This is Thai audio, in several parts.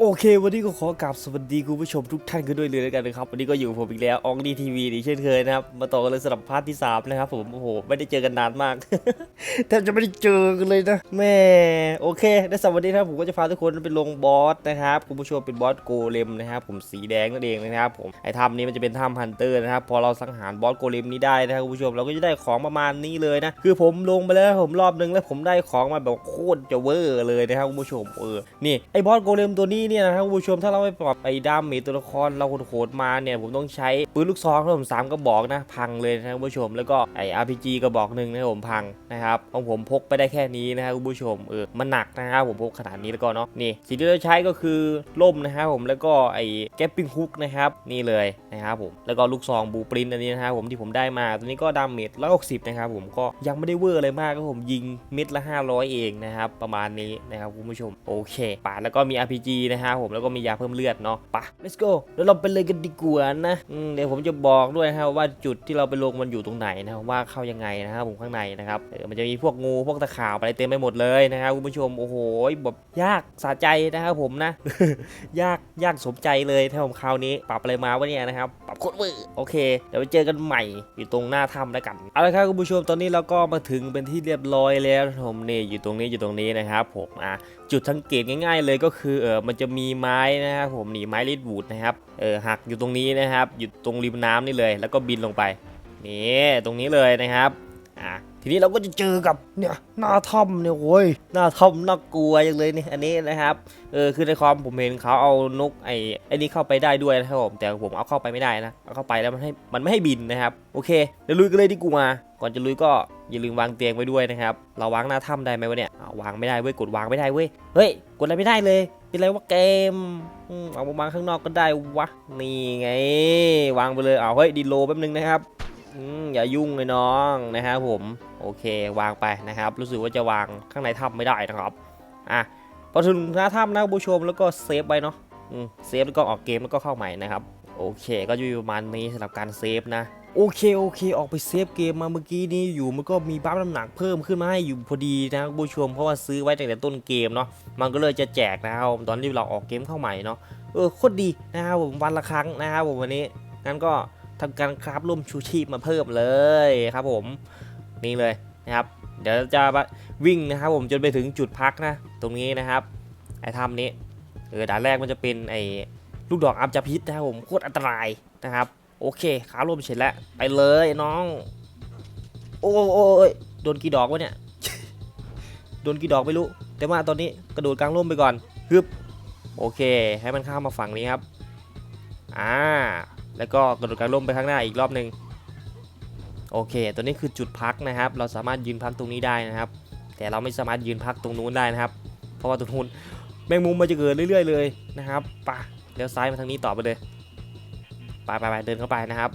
โอเค วันนี้ก็ขอกราบสวัสดีคุณผู้ชมทุกท่านกันด้วยเลยแล้วกันนะครับ วันนี้ก็อยู่ผมอีกแล้วอองดีทีวีอีเช่นเคยนะครับ มาต่อกันเลยสำหรับพาร์ทที่3นะครับผม โอ้โห ไม่ได้เจอกันนานมาก แทบจะไม่ได้เจอกันเลยนะแม่โอเคในสำหรับวันนี้นะครับผมก็จะพาทุกคนไปลงบอสนะครับคุณผู้ชมเป็นบอสโกเลมนะครับผมสีแดงนั่นเองนะครับผมไอ้ถ้ำนี้มันจะเป็นถ้ำฮันเตอร์นะครับพอเราสังหารบอสโกเลมนี้ได้นะครับคุณผู้ชมเราก็จะได้ของประมาณนี้เลยนะคือผมลงไปแล้วผมรอบนึงแล้วผมได้ของมาแบบโคตรจะเวอร์เลยนะครับคุณผู้ชมเออนี่ไอ้บอสโกเลมตัวนี้เนี่ยนะครับคุณผู้ชมถ้าเราไม่ปรับไอ้ดามเมจตัวละครเราโหดมาเนี่ยผมต้องใช้ปืนลูกซองครับผมสามกระบอกนะพังเลยนะครับคุณผู้ชมแล้วก็ไอ้ RPG กระบอกหนึ่งนะครับผมพังนะครับของผมพกไปได้แค่นี้นะครับคุณผู้ชมเออมันหนักนะครับผมพกขนาดนี้แล้วก็เนาะนี่สิ่งที่เราใช้ก็คือล่มนะครับผมแล้วก็ไอ้แก๊ปปิ้งฮุกนะครับนี่เลยนะครับผมแล้วก็ลูกซองบูปรินอันนี้นะครับผมที่ผมได้มาตัวนี้ก็ดาเมจร้อยหกสิบนะครับผมก็ยังไม่ได้เวอร์อะไรมากก็ผมยิงเม็ดละ 500 เองนะครับประมาณนี้นะครับคุณผู้ชมโอเคป่ะแล้วก็มี RPG นะครับผมแล้วก็มียาเพิ่มเลือดเนาะปะ let's go แล้วเราไปเลยกันดีกว่านะเดี๋ยวผมจะบอกด้วยนะครับว่าจุดที่เราไปลงมันอยู่ตรงไหนนะครับว่าเข้ายังไงนะครับผมข้างในนะครับมันจะมีพวกงูพวกตะขาบอะไรเต็มไปหมดเลยนะครับคุณผู้ชมโอ้โหแบบยากสะใจนะครับผมนะ ยากยากสมใจเลยถ้าผมคราวนี้ปรับอะไรมาวะเนี่ยนะครับปรับโคตรเวอร์โอเคเดี๋ยวไปเจอกันใหม่อยู่ตรงหน้าถ้ำแล้วกันเอาละครับคุณผู้ชมตอนนี้เราก็มาถึงเป็นที่เรียบร้อยแล้วผมนี่อยู่ตรงนี้อยู่ตรงนี้นะครับผมอะ จุดสังเกตง่าย ๆ เลยก็คือเออมันจะมีไม้นะครับผมนี่ไม้ลิดบูดนะครับเออหักอยู่ตรงนี้นะครับอยู่ตรงริมน้ำนี่เลย แล้วก็บินลงไปนี่ตรงนี้เลยนะครับอะ ทีนี้เราก็จะเจอกับเนี่ยหน้าถ้ำเนี่ยโว้ยหน้าถ้ำน่ากลัวอย่างเลยนี่อันนี้นะครับเออคือในคอมผมเห็นเขาเอานกไอ้ไอ้นี่เข้าไปได้ด้วยนะครับผมแต่ผมเอาเข้าไปไม่ได้นะเอาเข้าไปแล้วมันให้มันไม่ให้บินนะครับโอเคเดี๋ยวลุยกันเลยดีกว่าก่อนจะลุยก็อย่าลืมวางเตียงไว้ด้วยนะครับ เราวางหน้าถ้ำได้ไหมวะเนี่ยาวางไม่ได้เว้ย กดวางไม่ได้เว้ย เฮ้ย กดอะไรไม่ได้เลย เป็นไรวะเกมอืมเอามาวางข้างนอกก็ได้วะ นี่ไง วางไปเลย เอาเฮ้ยดีโลแป๊บนึงนะครับ อย่ายุ่งเลยน้องนะครับผมโอเควางไปนะครับ รู้สึกว่าจะวางข้างในถ้ำไม่ได้นะครับอะพอถึงหน้าถ้ำนะคุณผู้ชมแล้วก็เซฟไว้เนาะเซฟแล้วก็ออกเกมแล้วก็เข้าใหม่นะครับโอเคก็จะอยู่ประมาณนี้สำหรับการเซฟนะโอเคโอเค ออกไปเซฟเกมมาเมื่อกี้นี้อยู่มันก็มีบัฟน้ำหนักเพิ่มขึ้นมาให้อยู่พอดีนะคุณผู้ชมเพราะว่าซื้อไว้ตั้งแต่ต้นเกมเนาะมันก็เลยจะแจกนะครับตอนที่เราออกเกมเข้าใหม่เนาะเออโคตรดีนะครับผมวันละครั้งนะครับผมวันนี้งั้นก็ ทำการคราฟร่มชูชีพมาเพิ่มเลยครับผมนี่เลยนะครับเดี๋ยวจะวิ่งนะครับผมจนไปถึงจุดพักนะ ตรงนี้นะครับไอ้ถ้ำนี้เออด่านแรกมันจะเป็นไอ้ลูกดอกอัมจพิษนะครับผมโคตรอันตรายนะครับโอเคขาลมเสร็จแล้วไปเลยน้อง โอ้โอ้ยโดนกี่ดอกวะเนี่ยโดนกี่ดอกไม่รู้ แต่ว่าตอนนี้กระโดดกลางร่มไปก่อนฮึบโอเค ให้มันข้ามมาฝั่งนี้ครับอ่า แล้วก็กระโดดกลางร่มไปข้างหน้าอีกรอบหนึ่งโอเค ตัวนี้คือจุดพักนะครับ เราสามารถยืนพักตรงนี้ได้นะครับ แต่เราไม่สามารถยืนพักตรงนู้นได้นะครับ เพราะว่าตรงนู้นแมงมุมมันจะเกิดเรื่อย ๆ เลยนะครับป่ะเลี้ยวซ้ายมาทางนี้ต่อไปเลยไปไปไปเดินเข้าไปนะครับ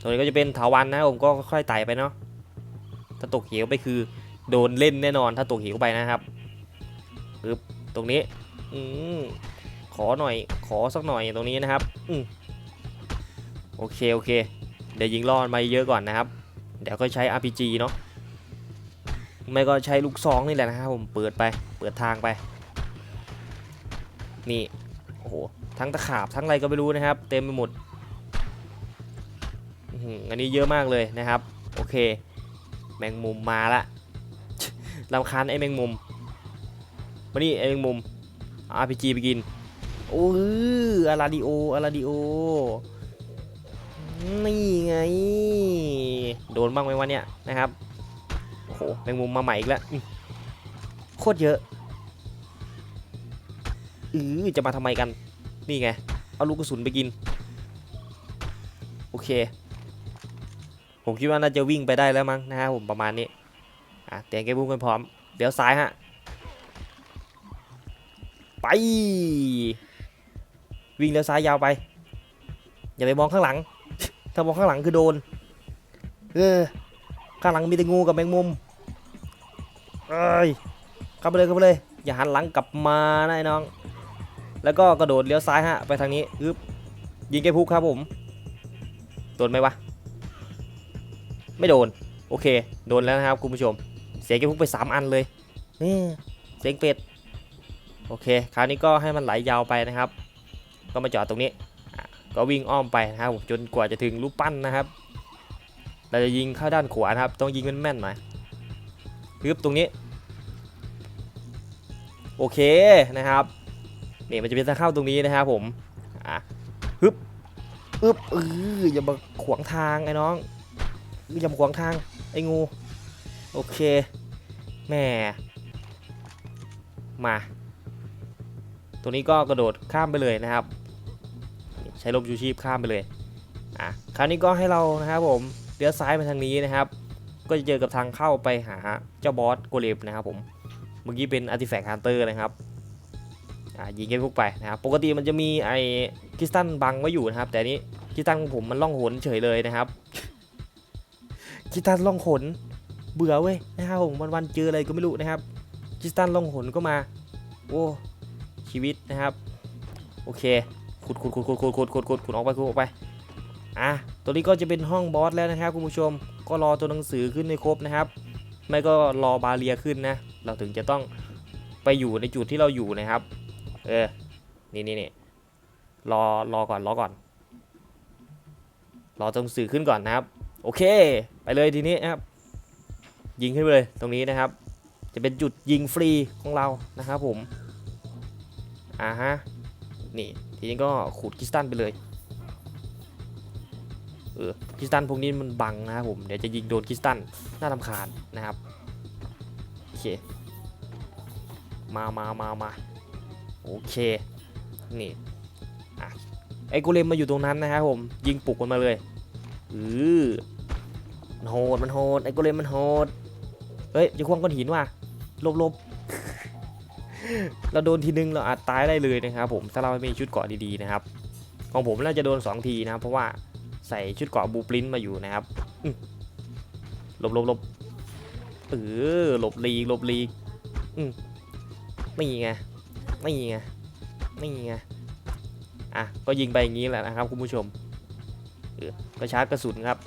ตรงนี้ก็จะเป็นเถาวันนะผมก็ค่อยไต่ไปเนาะ ถ้าตกเหวไปคือโดนเล่นแน่นอน ถ้าตกเหวไปนะครับปึ๊บตรงนี้ อืมขอหน่อย ขอสักหน่อยตรงนี้นะครับ อืม โอเคโอเค เดี๋ยวยิงล่อมันไปเยอะก่อนนะครับ เดี๋ยวก็ใช้ RPG เนาะไม่ก็ใช้ลูกซองนี่แหละนะครับผมเปิดไปเปิดทางไปนี่โอ้โหทั้งตะขาบทั้งอะไรก็ไม่รู้นะครับ เต็มไปหมดอันนี้เยอะมากเลยนะครับ โอเค แมงมุมมาละลำคาญไอ้แมงมุมมานี่ไอ้แมงมุมอา RPG ไปกิน โอ้ยอาราดิโออาราดิโอ นี่ไง โดนบ้างไหมวะเนี่ยนะครับ โอ้โหแมงมุมมาใหม่อีกแล้ว โคตรเยอะอือจะมาทำไมกัน นี่ไง เอาลูกกระสุนไปกิน โอเค ผมคิดว่าน่าจะวิ่งไปได้แล้วมั้งนะครับผมประมาณนี้ อะเตรียมเกมบุ้งกันพร้อม เดี๋ยวซ้ายฮะ ไป วิ่งเลี้ยวซ้ายยาวไป อย่าไปมองข้างหลัง ถ้ามองข้างหลังคือโดน เออ ข้างหลังมีแต่งูกับแมงมุม เอ้ยเข้าไปเลยเข้าไปเลย อย่าหันหลังกลับมานะไอ้น้อง แล้วก็กระโดดเลี้ยวซ้ายฮะ ไปทางนี้อึ๊บยิงแกพุกครับผม โดนไหมวะ ไม่โดน โอเค โดนแล้วนะครับคุณผู้ชม เสียงแกพุกไป 3 อันเลย นี่ เสียงเป็ด โอเค คราวนี้ก็ให้มันไหลยาวไปนะครับ ก็มาจอดตรงนี้ ก็วิ่งอ้อมไปนะครับจนกว่าจะถึงรูปปั้นนะครับ เราจะยิงเข้าด้านขวานะครับ ต้องยิงแม่นๆหน่อยปึ๊บตรงนี้ โอเคนะครับนี่มันจะเป็นทางเข้าตรงนี้นะครับผมอะฮึบอึบเอออย่ามาขวางทางไอ้น้องอย่ามาขวางทางไอ้งู โอเคแม่มาตรงนี้ก็กระโดดข้ามไปเลยนะครับ ใช้ลมชูชีพข้ามไปเลยอะคราวนี้ก็ให้เรานะครับผมเลี้ยวซ้ายไปทางนี้นะครับ ก็จะเจอกับทางเข้าไปหาเจ้าบอสโกเลมนะครับผมเมื่อกี้เป็นอาร์ติแฟกต์ฮันเตอร์นะครับอ่ายิงแค่พวกไปนะครับปกติมันจะมีไอ้คริสตันบังไว้อยู่นะครับ แต่นี้คริสตันของผมมันล่องหนเฉยเลยนะครับคริสตันล่องหนเบื่อเว้ยนะครับผมวันๆเจออะไรก็ไม่รู้นะครับคริสตันล่องหนก็มาโอ้ชีวิตนะครับ โอเค ขุดขุดขุดขุดขุดขุดขุดขุดขุดออกไปขุดออกไปอะตัวนี้ก็จะเป็นห้องบอสแล้วนะครับคุณผู้ชมก็รอตัวหนังสือขึ้นให้ครบนะครับ ไม่ก็รอบาเรียขึ้นนะ เราถึงจะต้องไปอยู่ในจุดที่เราอยู่นะครับ เออนี่นี่นี่รอรอก่อนรอก่อน รอตัวหนังสือขึ้นก่อนนะครับ โอเค ไปเลยทีนี้นะครับ ยิงขึ้นไปเลยตรงนี้นะครับ จะเป็นจุดยิงฟรีของเรานะครับผมอ่าฮะนี่ ทีนี้ก็ขูดคริสตัลไปเลย เออคริสตัลพวกนี้มันบังนะครับผม เดี๋ยวจะยิงโดนคริสตัลน่าทำคาญนะครับ โอเค มามามามาโอเค นี่อะไอ้กูเลมมาอยู่ตรงนั้นนะครับผม ยิงปลุกมันมาเลยอือมันโหด มันโหด ไอ้กูเลมมันโหด เฮ้ยจะควงก้อนหินว่ะลบลบ เราโดนทีนึงเราอาจตายได้เลยนะครับผมถ้าเราไม่มีชุดเกราะดีๆนะครับ ของผมน่าจะโดน 2 ทีนะครับ เพราะว่าใส่ชุดเกราะบูปรินมาอยู่นะครับหลบหลบหลบเออหลบลีกหลบลีกอืมนี่ไงนี่ไงนี่ไงอะก็ยิงไปอย่างนี้แหละนะครับคุณผู้ชมเออก็ชาร์จกระสุนครับ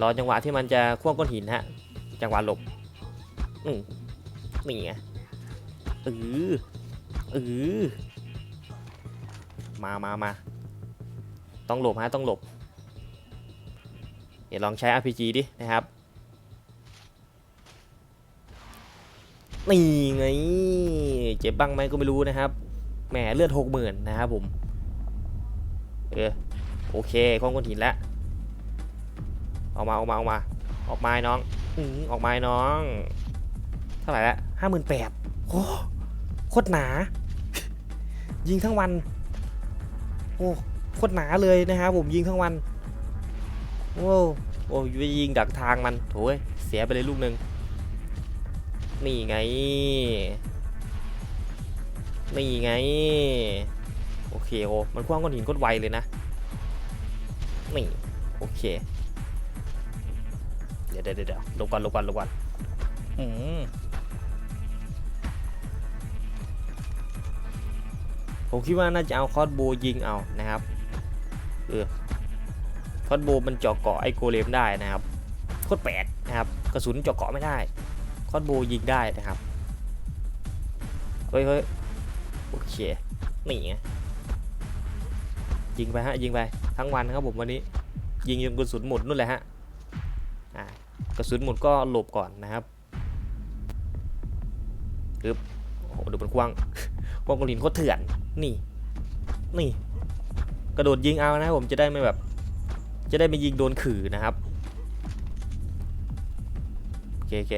รอจังหวะที่มันจะควงก้อนหินฮะ จังหวะหลบ อืม นี่ไงเออเออมามามาต้องหลบฮะต้องหลบ เดี๋ยวลองใช้ RPG ดินะครับนี่ไง เจ็บบ้างไหมก็ไม่รู้นะครับ แหมเลือดหกหมื่นนะครับผม เออ โอเคควงก้อนหินแล้วออกมาออกมาออกมา ออกมาไอ้น้อง อือออกมาไอ้น้อง เท่าไหร่ละห้าหมื่นแปดโอ้โคตรหนา ยิงทั้งวัน โอ้โคตรหนาเลยนะครับผมยิงทั้งวันโอ้โอ้ยยิงดักทางมันโถยเสียไปเลยลูกหนึ่งนี่ไง นี่ไง โอเคโอ้มันคว้างก้อนหินโคตรไวเลยนะ นี่ โอเค เดี๋ยวเดี๋ยวเดี๋ยวลงก่อนลงก่อนลงก่อนอืม ผมคิดว่าน่าจะเอาคอสโบยิงเอานะครับเออคอสโบมันเจาะเกาะไอ้โกเลมได้นะครับโคตรแปลกนะครับกระสุนเจาะเกาะไม่ได้คอสโบยิงได้นะครับเฮ้ยเฮ้ยโอเคนี่ไงยิงไปฮะยิงไปทั้งวันครับผมวันนี้ ยิงจนกระสุนหมดนู่นแหละฮะอ่ากระสุนหมดก็หลบก่อนนะครับปึ๊บโอ้โหดูมันกว้างกว้างกลินโคตรเถื่อน นี่ นี่ กระโดดยิงเอานะผมจะได้ไม่แบบ จะได้ไม่ยิงโดนขื่อนะครับโอเคโอเค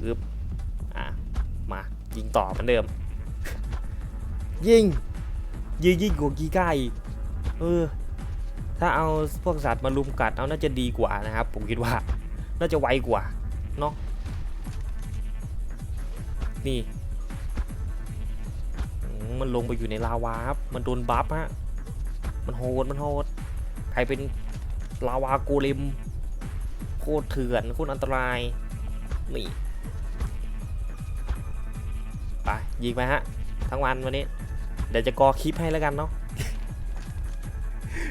ปึ๊บอะมายิงต่อเหมือนเดิม ยิง ยิงยิงกว่ากีก้าอีกเออถ้าเอาพวกสัตว์มาลุมกัดเอาน่าจะดีกว่านะครับ ผมคิดว่า น่าจะไวกว่าเนาะนี่ มันลงไปอยู่ในลาวาครับมันโดนบัฟฮะมันโหดมันโหดใครเป็นลาวาโกเลมโคตรเถื่อนโคตรอันตรายนี่ไปยิงไปฮะทั้งวันวันนี้ เดี๋ยวจะกอคลิปให้แล้วกันเนาะ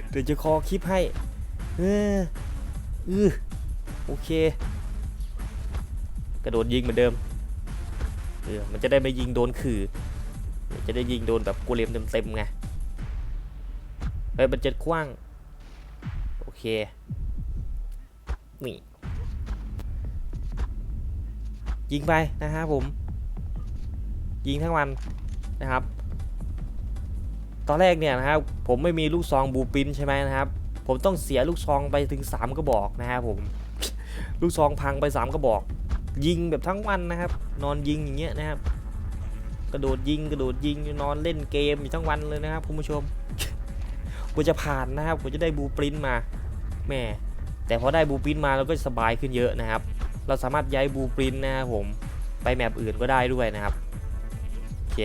เดี๋ยวจะคอคลิปให้เออเออโอเค กระโดดยิงเหมือนเดิมเออมันจะได้ไม่ยิงโดนขื่อ จะได้ยิงโดนแบบกูเลมเต็มๆไงเฮ้ยมันจะกว้าง โอเค นี่ ยิงไปนะครับผม ยิงทั้งวันนะครับ ตอนแรกเนี่ยนะครับผมไม่มีลูกซองบูปินใช่ไหมนะครับ ผมต้องเสียลูกซองไปถึง 3 กระบอกนะครับผม ลูกซองพังไป 3 กระบอก ยิงแบบทั้งวันนะครับ นอนยิงอย่างเงี้ยนะครับ กระโดดยิงกระโดดยิงนอนเล่นเกมอยู่ทั้งวันเลยนะครับคุณผู้ชมกูจะผ่านนะครับกูจะได้บูปรินมาแหม่แต่พอได้บูปรินมาเราก็สบายขึ้นเยอะนะครับ เราสามารถย้ายบูปรินนะครับผมไปแมปอื่นก็ได้ด้วยนะครับโอเค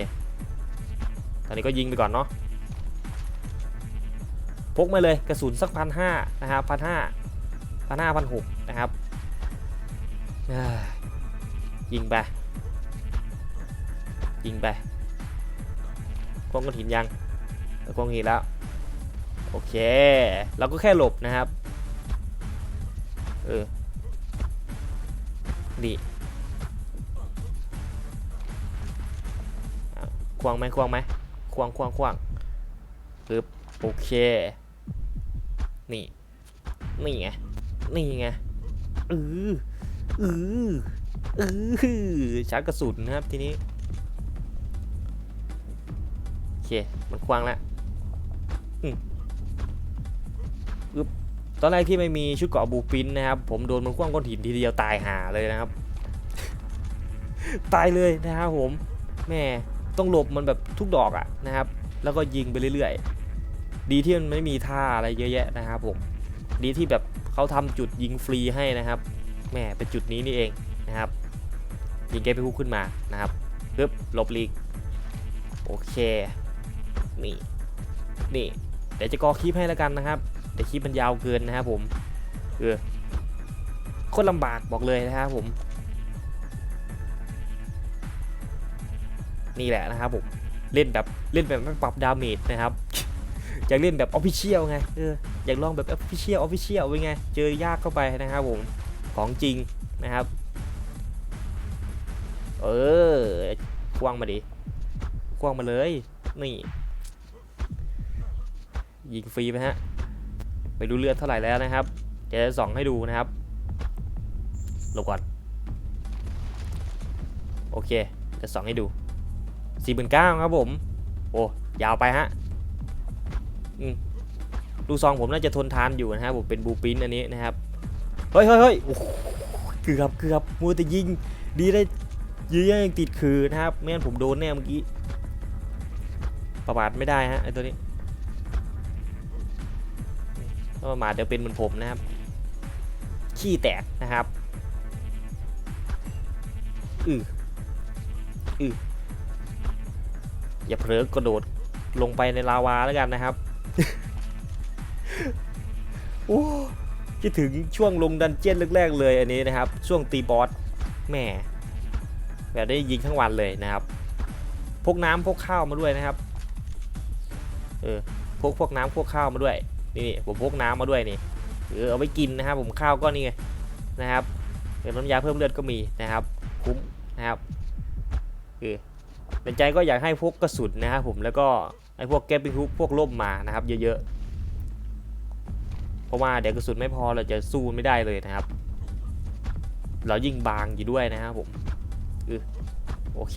ตอนนี้ก็ยิงไปก่อนเนาะพกมาเลยกระสุนสักพันห้านะครับพันห้าพันห้าพันหกนะครับยิงไป ยิงไปกล้องก้อนหินยังกล้องหินแล้ว โอเค เราก็แค่หลบนะครับ เออนี่อะควงไหมควงไหมควงควงควงปึ๊บโอเค นี่ นี่ไง นี่ไงเออเออเออชาร์จกระสุนนะครับทีนี้ มันควางแล้วอืมอึ๊บตอนแรกที่ไม่มีชุดเกราะบูปินนะครับ ผมโดนมันคว้างก้อนหินทีเดียวตายหาเลยนะครับ ตายเลยนะครับผมแม่ต้องหลบมันแบบทุกดอกอะนะครับ แล้วก็ยิงไปเรื่อยๆ ดีที่มันไม่มีท่าอะไรเยอะแยะนะครับผม ดีที่แบบเขาทำจุดยิงฟรีให้นะครับแม่เป็นจุดนี้นี่เองนะครับ ยิงเกมไปคุกขึ้นมานะครับปึ๊บหลบลีกโอเค นี่นี่เดี๋ยวจะกอคลิปให้แล้วกันนะครับ แต่คลิปมันยาวเกินนะครับผมเออโคตรลำบากบอกเลยนะครับผม นี่แหละนะครับผมเล่นแบบเล่นแบบไม่ปรับดาเมจนะครับอยากเล่นแบบออฟฟิเชียลไงเอออยากลองแบบออฟฟิเชียลออฟฟิเชียลเป็นไงเจอยากเข้าไปนะครับผมของจริงนะครับ เออควงมาดิควงมาเลยนี่ ยิงฟรีไหมฮะไม่รู้เลือดเท่าไหร่แล้วนะครับเจะส่องให้ดูนะครับหลบก่อนโอเคจะส่องให้ดู4 9 0 0ครับผมโอ้ยาวไปฮะอืมลูกซองผมน่าจะทนทานอยู่นะครับผมเป็นบูปินอันนี้นะครับเฮ้ยเฮ้ยเฮ้ยเกือบเกือบมัวแต่ยิงดีได้ยื้อยังติดคือนะครับไม่งั้นผมโดนแน่เมื่อกี้ประมาทไม่ได้ฮะไอตัวนี้ ถ้าประมาทเดี๋ยวเป็นเหมือนผมนะครับ ขี้แตกนะครับอืออืออย่าเผลอกระโดดลงไปในลาวาแล้วกันนะครับโอ้คิดถึงช่วงลงดันเจี้ยนแรกๆเลยอันนี้นะครับ ช่วงตีบอสแหม่แบบได้ยิงทั้งวันเลยนะครับ พกน้ำพกข้าวมาด้วยนะครับ เออ พกพวกน้ำพวกข้าวมาด้วย นี่นผมพกน้ำมาด้วยนี่เออเอาไปกินนะครับผมข้าวก็นี่ไงนะครับเป็นน้ำยาเพิ่มเลือดก็มีนะครับ คุ้มนะครับคือในใจก็อยากให้พกกระสุนนะครับผมแล้วก็ไอ้พวกแก๊ปปิ้งฮุกพวกล่มมานะครับเยอะๆเพราะว่าเดี๋ยวกระสุนไม่พอเราจะสู้ไม่ได้เลยนะครับ เรายิ่งบางอยู่ด้วยนะครับผมเออโอเค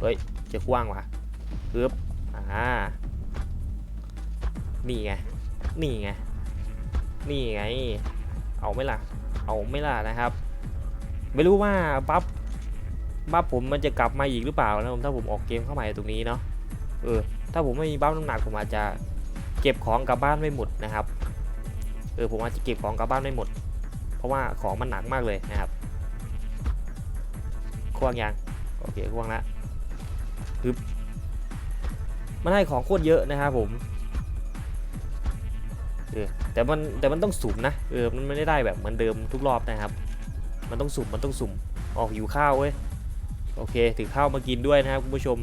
เฮ้ยจะกว้างว่ะปึ๊บอ่า นี่ไง นี่ไง นี่ไง เอาไม่ล่ะ เอาไม่ล่ะนะครับ ไม่รู้ว่าบัฟบัฟผมมันจะกลับมาอีกหรือเปล่านะผมถ้าผมออกเกมเข้ามาในตรงนี้เนาะ เออ ถ้าผมไม่มีบัฟน้ำหนักผมอาจจะเก็บของกลับบ้านไม่หมดนะครับ เออผมอาจจะเก็บของกลับบ้านไม่หมด เพราะว่าของมันหนักมากเลยนะครับควางยังโอเคควางละปึ๊บมันให้ของโคตรเยอะนะครับผม เออแต่มันแต่มันต้องสุ่มนะเออมันไม่ได้แบบเหมือนเดิมทุกรอบนะครับ มันต้องสุ่มมันต้องสุ่มออกอยู่ข้าวเว้ยโอเคถือข้าวมากินด้วยนะครับคุณผู้ชม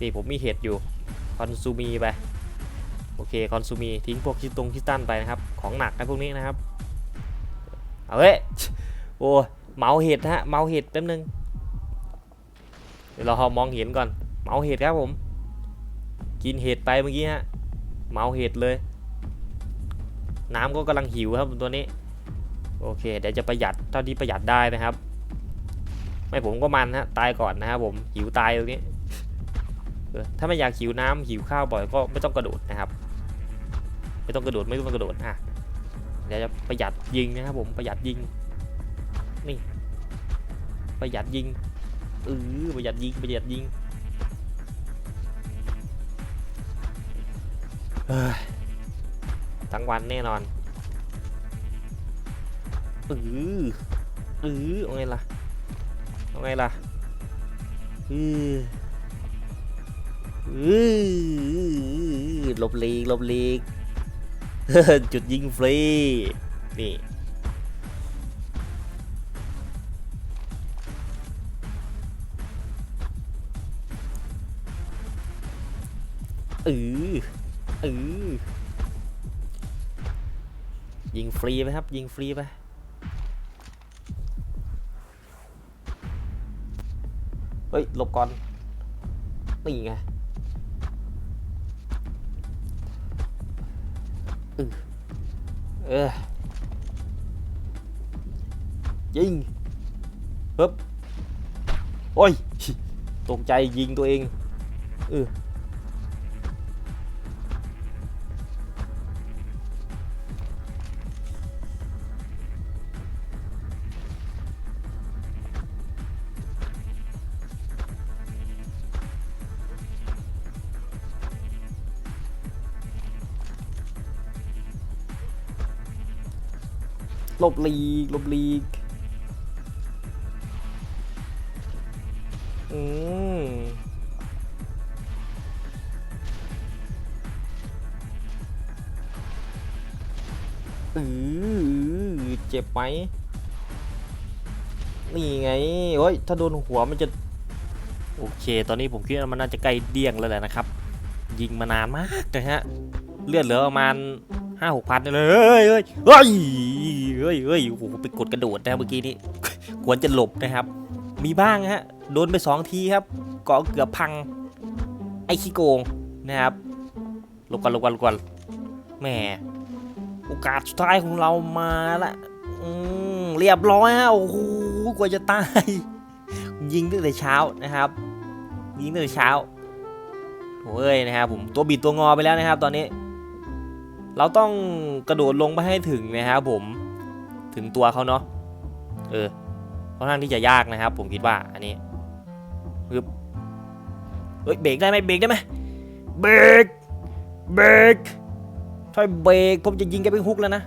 นี่ผมมีเห็ดอยู่คอนซูมีไปโอเคคอนซูมีทิ้งพวกคิดตรงคิดตันไปนะครับ ของหนักนะพวกนี้นะครับเอาเว้ยโอ้เมาเห็ดฮะเมาเห็ดแป๊บนึงเดี๋ยวเรามองเห็นก่อนเมาเห็ดครับผม กินเห็ดไปเมื่อกี้ฮะเมาเห็ดเลย น้ำก็กำลังหิวครับตัวนี้ โอเค เดี๋ยวจะประหยัดเท่าที่ประหยัดได้นะครับ ไม่ผมก็มันฮะตายก่อนนะครับผมหิวตายตรงนี้ถ้าไม่อยากหิวน้ำหิวข้าวบ่อยก็ไม่ต้องกระโดดนะครับ ไม่ต้องกระโดดไม่ต้องกระโดดอะเดี๋ยวจะประหยัดยิงนะครับผมประหยัดยิงนี่ประหยัดยิงเออประหยัดยิงประหยัดยิงเฮ้ย ทั้งวันแน่นอนอืออืออเอาไงล่ะเอาไงล่ะอืออืออหลบหลีกหลบหลีกจุดยิงฟรีนี่ ฟรีไหมครับ ยิงฟรีไปเฮ้ยหลบก่อนนี่ไงเออเออยิงปึ๊บโอ้ยตกใจยิงตัวเองเออ ลบลีกลบลีกอืมอือเจ็บไหมนี่ไงโอ้ยถ้าโดนหัวมันจะ โอเค ตอนนี้ผมคิดว่ามันน่าจะใกล้เดี้ยงแล้วแหละนะครับ ยิงมานานมากนะฮะ เลือดเหลือประมาณ ห้าหกพันเลยเฮ้ยเฮ้ยเฮ้ยเฮ้ยโอ้โหไปกดกระโดดนะเมื่อกี้นี้ควรจะหลบนะครับ มีบ้างฮะโดนไปสองทีครับเกาะเกือบพังไอ้ขี้โกงนะครับหลบก่อนหลบก่อนหลบก่อนแหมโอกาสสุดท้ายของเรามาละอืมเรียบร้อยฮะโอ้โหกว่าจะตายยิงตั้งแต่เช้านะครับ ยิงตั้งแต่เช้าโอ้ยนะครับผมตัวบิดตัวงอไปแล้วนะครับ ตอนนี้ เราต้องกระโดดลงไปให้ถึงนะครับผมถึงตัวเขาเนาะเออค่อนข้างที่จะยากนะครับ ผมคิดว่าอันนี้ปึ๊บเฮ้ยเบรกได้ไหมเบรกได้ไหมเบรกเบรกถ้าเบรกผมจะยิงแกเป็นฮุกแล้วนะ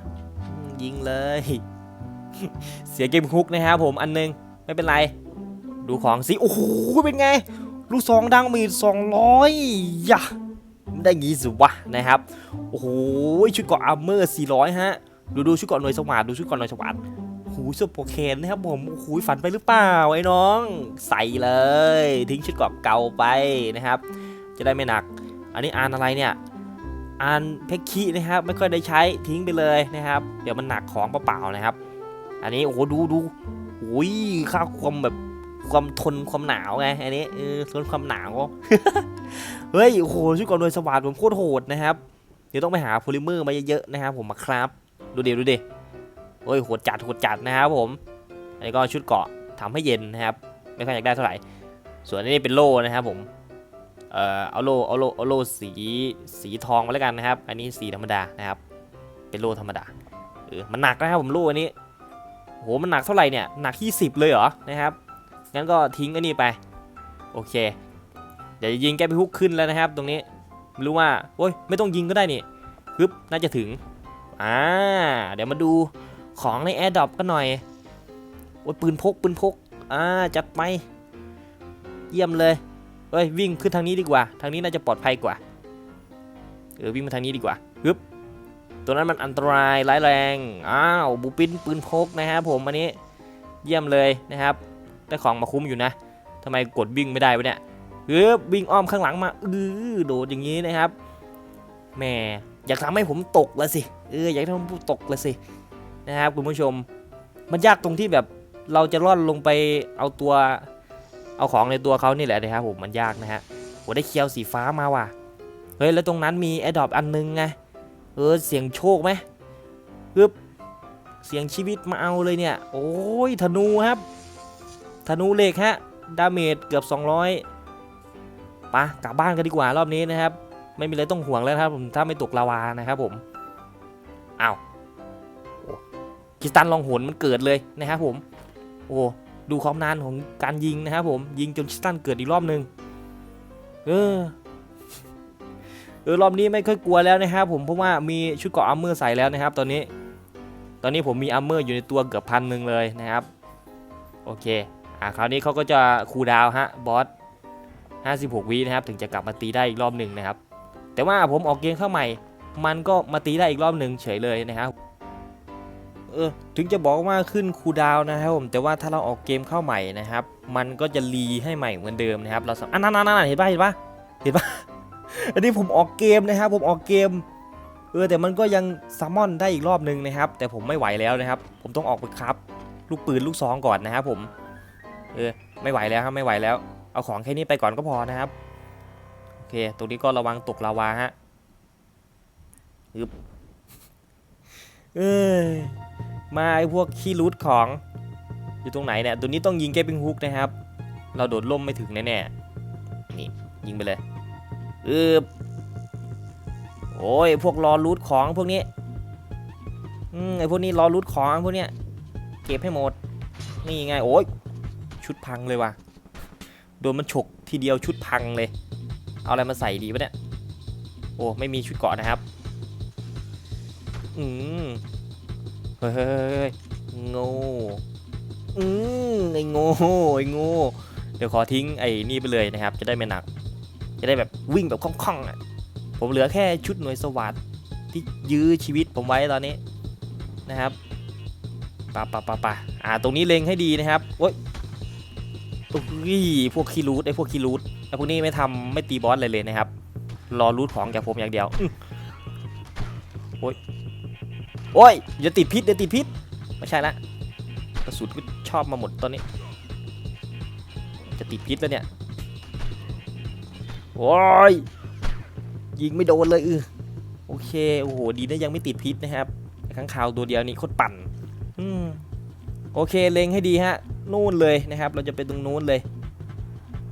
ยิงเลย เสียเกมฮุกนะครับผมอันนึงไม่เป็นไร ดูของสิโอ้โหเป็นไงลูกซองดังมีสองร้อยยะ ได้งี้สิวะนะครับโอ้โหชุดเกราะอาร์เมอร์400ฮะดูดูชุดเกราะหน่วยสวัสดดูชุดเกราะหน่วยสวัสดโอ้โหสุดโปรเคนนะครับผมโอ้โหฝันไปหรือเปล่าไอ้น้อง ใส่เลย ทิ้งชุดเกราะเก่าไปนะครับ จะได้ไม่หนัก อันนี้อ่านอะไรเนี่ยอ่านเพคคีนะครับ ไม่ค่อยได้ใช้ทิ้งไปเลยนะครับ เดี๋ยวมันหนักของเปล่าๆนะครับ อันนี้โอ้โหดูดูโอ้ยค่าความแบบ ความทนความหนาวไงอันนี้เออทนความหนาวเฮ้ยโอ้โหชุดเกราะหน่วยสวัสดผมโคตรโหดนะครับเดี๋ยวต้องไปหาโพลิเมอร์มาเยอะๆนะครับผมมาครับ ดูเดี๋ยวดูดิโอ้ยโหดจัดโหดจัดนะครับผมอันนี้ก็ชุดเกาะทำให้เย็นนะครับ ไม่ค่อยอยากได้เท่าไหร่ ส่วนอันนี้เป็นโล่นะครับผมเอ่อเอาโล่เอาโล่เอาโล่สีสีทองมาแล้วกันนะครับ อันนี้สีธรรมดานะครับ เป็นโล่ธรรมดาเออมันหนักนะครับผมโล่อันนี้โหมันหนักเท่าไหร่เนี่ยหนักที่สิบเลยเหรอนะครับ งั้นก็ทิ้งอันนี้ไป โอเค เดี๋ยวจะยิงแกไปฮุกขึ้นแล้วนะครับ ตรงนี้ไม่รู้ว่าโอ้ยไม่ต้องยิงก็ได้นี่ปึ๊บน่าจะถึงอ่าเดี๋ยวมาดูของในแอร์ดรอปกันหน่อยโอ้ยปืนพกปืนพกอ่าจัดไปเยี่ยมเลยเอ้ยวิ่งขึ้นทางนี้ดีกว่า ทางนี้น่าจะปลอดภัยกว่าเออวิ่งมาทางนี้ดีกว่าปึ๊บตัวนั้นมันอันตรายร้ายแรงอ้าวบูปินปืนพกนะครับผมอันนี้เยี่ยมเลยนะครับ ได้ของมาคุ้มอยู่นะทำไมกดวิ่งไม่ได้วะเนี่ยเฮ้ยวิ่งอ้อมข้างหลังมาอือโดดอย่างนี้นะครับแหมอยากทำให้ผมตกละสิเอออยากทำให้ผมตกละสินะครับคุณผู้ชมมันยากตรงที่แบบเราจะล่อนลงไปเอาตัวเอาของในตัวเขานี่แหละนะครับผมมันยากนะฮะโหได้เคียวสีฟ้ามาว่ะเฮ้ยแล้วตรงนั้นมีแอดดอปอันนึงไงเออเสียงโชคไหมฮึบเสียงชีวิตมาเอาเลยเนี่ย โอ้ยธนูครับ ธนูเหล็กฮะ ดาเมจเกือบ 200ปะกลับบ้านกันดีกว่ารอบนี้นะครับ ไม่มีอะไรต้องห่วงแล้วครับผมถ้าไม่ตกลาวานะครับผมอ้าวโอ้คริสตันลองหนมันเกิดเลยนะครับผม โอ้ดูความนานของการยิงนะครับผมยิงจนคิสตันเกิดอีกรอบหนึ่งเออเออรอบนี้ไม่ค่อยกลัวแล้วนะครับผมเพราะว่ามีชุดเกราะอัมเมอร์ใส่แล้วนะครับ ตอนนี้ ตอนนี้ผมมีอัมเมอร์อยู่ในตัวเกือบพันหนึ่งเลยนะครับ โอเค อะคราวนี้เขาก็จะคูลดาวฮะบอส56วินะครับถึงจะกลับมาตีได้อีกรอบหนึ่งนะครับ แต่ว่าผมออกเกมเข้าใหม่ มันก็มาตีได้อีกรอบหนึ่งเฉยเลยนะครับเออถึงจะบอกว่าขึ้นคูดาวนะครับผมแต่ว่าถ้าเราออกเกมเข้าใหม่นะครับ มันก็จะรีให้ใหม่เหมือนเดิมนะครับเราสามอันนั้นนั่นๆๆเห็นปะเห็นปะเห็นปะอันนี้ผมออกเกมนะครับผมออกเกมเออแต่มันก็ยังซัมมอนได้อีกรอบหนึ่งนะครับ แต่ผมไม่ไหวแล้วนะครับ ผมต้องออกไปครับ ลูกปืนลูกซองก่อนนะครับผม เออไม่ไหวแล้วครับไม่ไหวแล้ว เอาของแค่นี้ไปก่อนก็พอนะครับโอเค ตรงนี้ก็ระวังตกลาวาฮะฮึบเอ้ยมาไอพวกขี้รูดของอยู่ตรงไหนเนี่ยตัวนี้ต้องยิงแกปปิ้งฮุกนะครับ เราโดดล่มไม่ถึงแน่ๆนี่ยิงไปเลยเออโอ้ยพวกรอรูทของพวกนี้อืมไอพวกนี้รอรูทของพวกเนี้ยเก็บให้หมดนี่ไงโอ้ย ชุดพังเลยว่ะ โดนมันฉกทีเดียวชุดพังเลย เอาอะไรมาใส่ดีวะเนี่ย โอ้ไม่มีชุดเกาะนะครับ อืมเฮ้ยเฮ้ยเฮ้ยโง่อืมไอ้โง่ไอ้โง่เดี๋ยวขอทิ้งไอ้นี่ไปเลยนะครับ จะได้ไม่หนัก จะได้แบบวิ่งแบบคล่องๆอะ ผมเหลือแค่ชุดหน่วยสวัสดที่ยื้อชีวิตผมไว้ตอนนี้นะครับปะปะปะปะอ่า ตรงนี้เล็งให้ดีนะครับโอ๊ย โอ้ยพวกคีรูทไอ้พวกคีรูทไอ้พวกนี้ไม่ทำไม่ตีบอสเลยเลยนะครับ รอรูทของจากผมอย่างเดียวอโอ๊ยโอ๊ยอย่าติดพิษอย่าติดพิษไม่ใช่ละกระสุนก็ชอบมาหมดตอนนี้ จะติดพิษแล้วเนี่ยโอ้ยยิงไม่โดนเลยเออโอเคโอ้โหดีนะยังไม่ติดพิษนะครับข้างข่าวตัวเดียวนี่โคตรปั่น อืม โอเคเล็งให้ดีฮะนู่นเลยนะครับ เราจะไปตรงนู้นเลย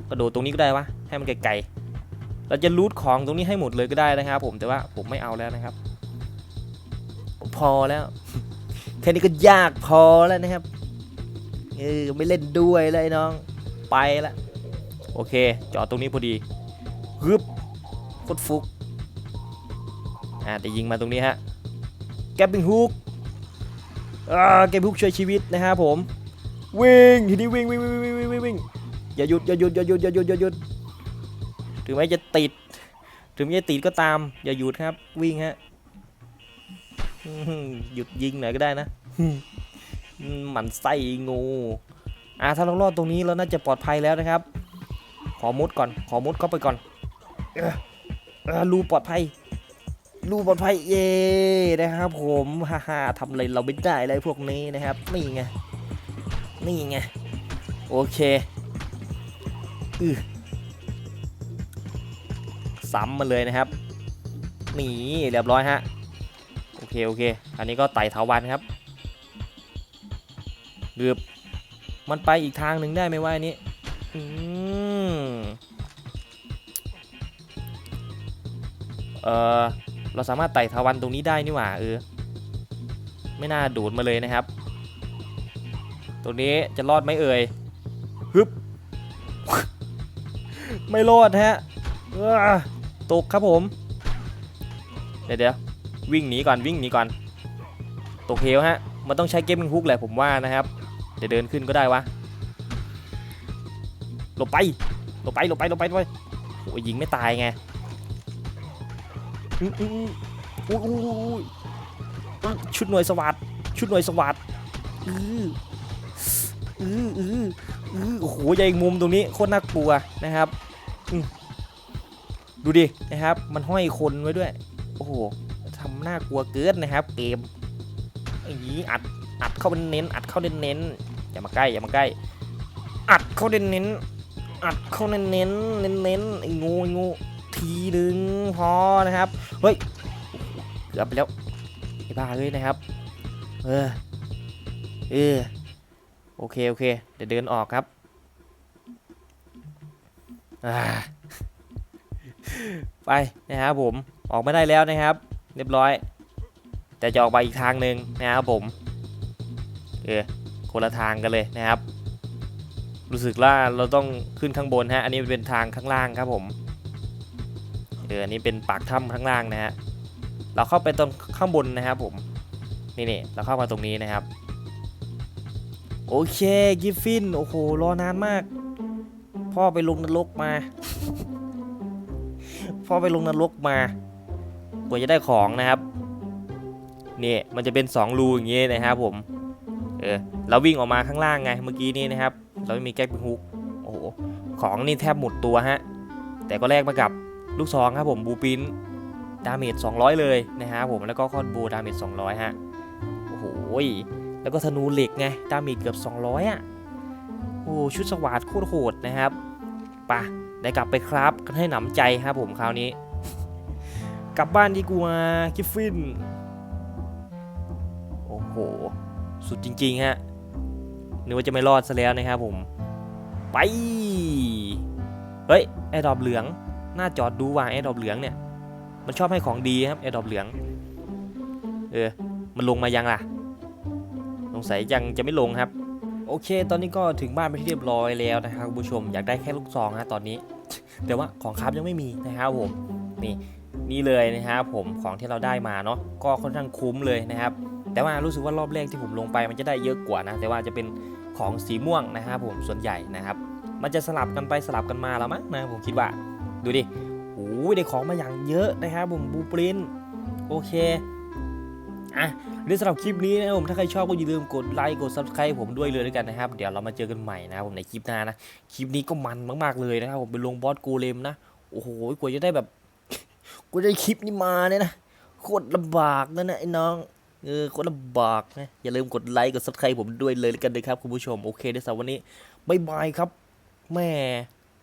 กระโดดตรงนี้ก็ได้วะให้มันไกลๆเราจะรูทของตรงนี้ให้หมดเลยก็ได้นะครับ ผมแต่ว่าผมไม่เอาแล้วนะครับ พอแล้วแค่นี้ก็ยากพอแล้วนะครับเออไม่เล่นด้วยเลยน้องไปละโอเค จอดตรงนี้พอดีฮึบโคตฟุกอ่าแต่ยิงมาตรงนี้ฮะแกปปิ้งฮุก อ่าแกปปิ้งฮุกช่วยชีวิตนะครับผมวิ่งทีนี้วิ่งวิ่งวิ่งวิ่งวิ่งวิ่งวิ่งอย่าหยุดอย่าหยุดอย่าหยุดอย่าหยุดอย่าหยุดถึงแม้จะติด ถึงแม้จะติดก็ตาม อย่าหยุดครับ วิ่งฮะหยุดยิงหน่อยก็ได้นะหมันไส้งูอ่าถ้าเรารอดตรงนี้เราน่าจะปลอดภัยแล้วนะครับ ขอมุดก่อน ขอมุดเข้าไปก่อนอรูปลอดภัย รูปลอดภัยเย่นะครับ ผมฮ่าฮ่าทำอะไรเราไม่ได้เลยพวกนี้นะครับนี่ไงนี่ไงโอเคอือซ้ำมาเลยนะครับหนีเรียบร้อยฮะโอเคโอเค อันนี้ก็ไต่เถาวันครับเกือบมันไปอีกทางหนึ่งได้ไหมว่าอันนี้อืมเออ เราสามารถไต่ทาวันตรงนี้ได้นี่หว่าเออ ไม่น่าโดดมาเลยนะครับ ตรงนี้จะรอดไหมเอ่ยฮึบไม่รอดฮะตกครับผม เดี๋ยวเดี๋ยววิ่งหนีก่อนวิ่งหนีก่อนตกเหวฮะ มันต้องใช้เกมมิงฮุกแหละผมว่านะครับเดี๋ยวเดินขึ้นก็ได้วะหลบไปหลบไปหลบไปหลบไปหลบไปโอ้ยยิงไม่ตายไง อุ๊ยอุ๊ยอุ๊ยอุ๊ยชุดหน่วยสวัสดชุดหน่วยสวัสดอืออืออืออือโอ้โหใหญ่มุมตรงนี้โคตรน่ากลัวนะครับดูดินะครับ มันห้อยคนไว้ด้วย โอ้โหทำน่ากลัวเกินนะครับ เกมอย่างนี้อัดอัดเข้าเน้น อัดเข้าเน้นๆอย่ามาใกล้อย่ามาใกล้ อัดเข้าเน้นๆอัดเข้าเน้นๆเน้นๆไอ้งูไอ้งูทีหนึ่งพอนะครับ ฮ้ยเกือบไปแล้วไอ้บ้าเลยนะครับ เออ เออ โอเค โอเค เดี๋ยวเดินออกครับอไปนะครับผม ออกไม่ได้แล้วนะครับ เรียบร้อย แต่จะออกไปอีกทางหนึ่งนะครับผม เออ คนละทางกันเลยนะครับ รู้สึกว่าเราต้องขึ้นข้างบนฮะ อันนี้เป็นทางข้างล่างครับผม เอออันนี้เป็นปากถ้ำข้างล่างนะฮะเราเข้าไปตรงข้างบนนะครับผมนี่นี่เราเข้ามาตรงนี้นะครับ โอเคกิฟฟินโอ้โหรอนานมาก พ่อไปลงนรกมา พ่อไปลงนรกมากว่าจะได้ของนะครับนี่มันจะเป็น2รูอย่างเงี้ยนะครับผมเออเราวิ่งออกมาข้างล่างไงเมื่อกี้นี้นะครับ เราไม่มีแก๊กเป็นฮุกโอ้โหของนี่แทบหมดตัวฮะแต่ก็แลกมากับ ลูกซองครับผมบูปินดาเมจ200 เลยนะฮะผมแล้วก็คอนบูดาเมจ200 ฮะ โอ้โหแล้วก็ธนูเหล็กไงดาเมจเกือบ 200 อะ โอ้ชุดสวัสดโคตรโหดนะครับปะได้กลับไปครับกันให้หนำใจครับผมคราวนี้ กลับบ้านดีกว่ากิฟฟิน โอ้โห สุดจริง ๆ ฮะนึกว่าจะไม่รอดซะแล้วนะครับผม ไป เฮ้ย ไอ้ดอบเหลือง หน้าจอดดูว่าไอ้ดอบเหลืองเนี่ย มันชอบให้ของดีครับไอ้ดอบเหลือง เออ มันลงมายังล่ะ สงสัยยังจะไม่ลงครับ โอเค ตอนนี้ก็ถึงบ้านไปที่เรียบร้อยแล้วนะครับคุณผู้ชม อยากได้แค่ลูกซองฮะตอนนี้ แต่ว่าของครับยังไม่มีนะครับผม นี่นี่เลยนะครับผมของที่เราได้มาเนาะ ก็ค่อนข้างคุ้มเลยนะครับ แต่ว่ารู้สึกว่ารอบแรกที่ผมลงไปมันจะได้เยอะกว่านะ แต่ว่าจะเป็นของสีม่วงนะครับผมส่วนใหญ่นะครับ มันจะสลับกันไปสลับกันมาแล้วมั้งนะผมคิดว่า ดูดิโอ้ยได้ของมาอย่างเยอะนะครับผมบูปรินโอเคอะในสำหรับคลิปนี้นะครับผมถ้าใครชอบก็อย่าลืมกดไลค์กด subscribe ผมด้วยเลยด้วยกันนะครับ เดี๋ยวเรามาเจอกันใหม่นะครับผมในคลิปหน้านะคลิปนี้ก็มันมากๆเลยนะครับผมไปลงบอสกูเลมนะโอ้โหกว่าจะได้แบบกว่าจะได้คลิปนี้มาเนี่ยนะโคตรลำบากนะนี่ยไอ้น้องเออโคนลำบากนะอย่าลืมกดไลค์กด subscribe ผมด้วยเลยแล้วกันนะครับคุณผู้ชมโอเคในสำหรับวันนี้บายบายครับแม่